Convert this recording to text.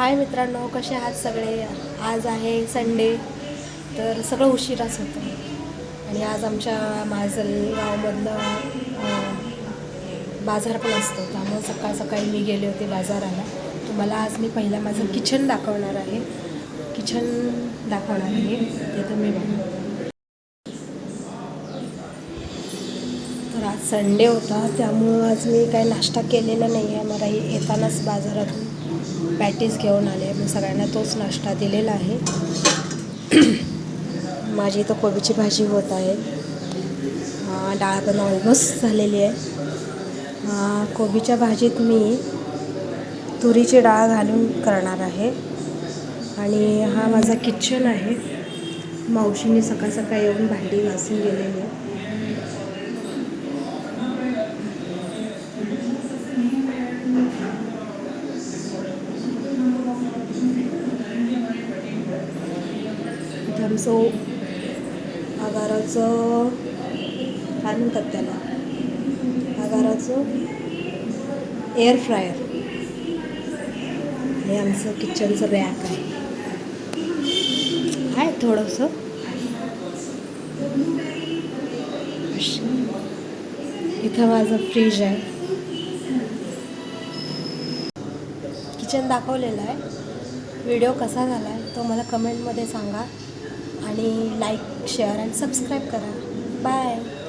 हाय मित्रांनो कसे आहात सगळे? आज आहे संडे तर सगळं उशिराच होतं. आणि आज आमच्या माझल गावामधलं बाजार पण असतो. त्यामुळे सकाळ सकाळी मी गेले होते बाजाराला. तुम्हाला आज मी पहिला माझं किचन दाखवणार आहे. किचन दाखवणार आहे. ते तुम्ही बघा. तर आज संडे होता. त्यामुळं आज मी काही नाश्ता केलेला नाही आहे मला हे येतानाच बाजारातून पॅटीस घेऊन आले. मी सगळ्यांना तोच नाश्ता दिलेला आहे. माझी इथं कोबीची भाजी होत आहे. डाळ पण ऑलमोस्ट झालेली आहे. कोबीच्या भाजीत मी तुरीची डाळ घालून करणार आहे. आणि हा माझा किचन आहे. मावशीने सकाळ सकाळ येऊन भांडी घासून गेलेली आहे. इथे आमचं आगाराचं काय म्हणतात त्याला? आगाराचं एअर फ्रायर हे आमचं किचनचं रॅक आहे. आहे थोडंसं. इथं माझं फ्रीज आहे. किचन दाखवलेलं आहे. व्हिडिओ कसा झाला आहे तो मला कमेंटमध्ये सांगा. आणि लाईक शेअर आणि सबस्क्राईब करा. बाय.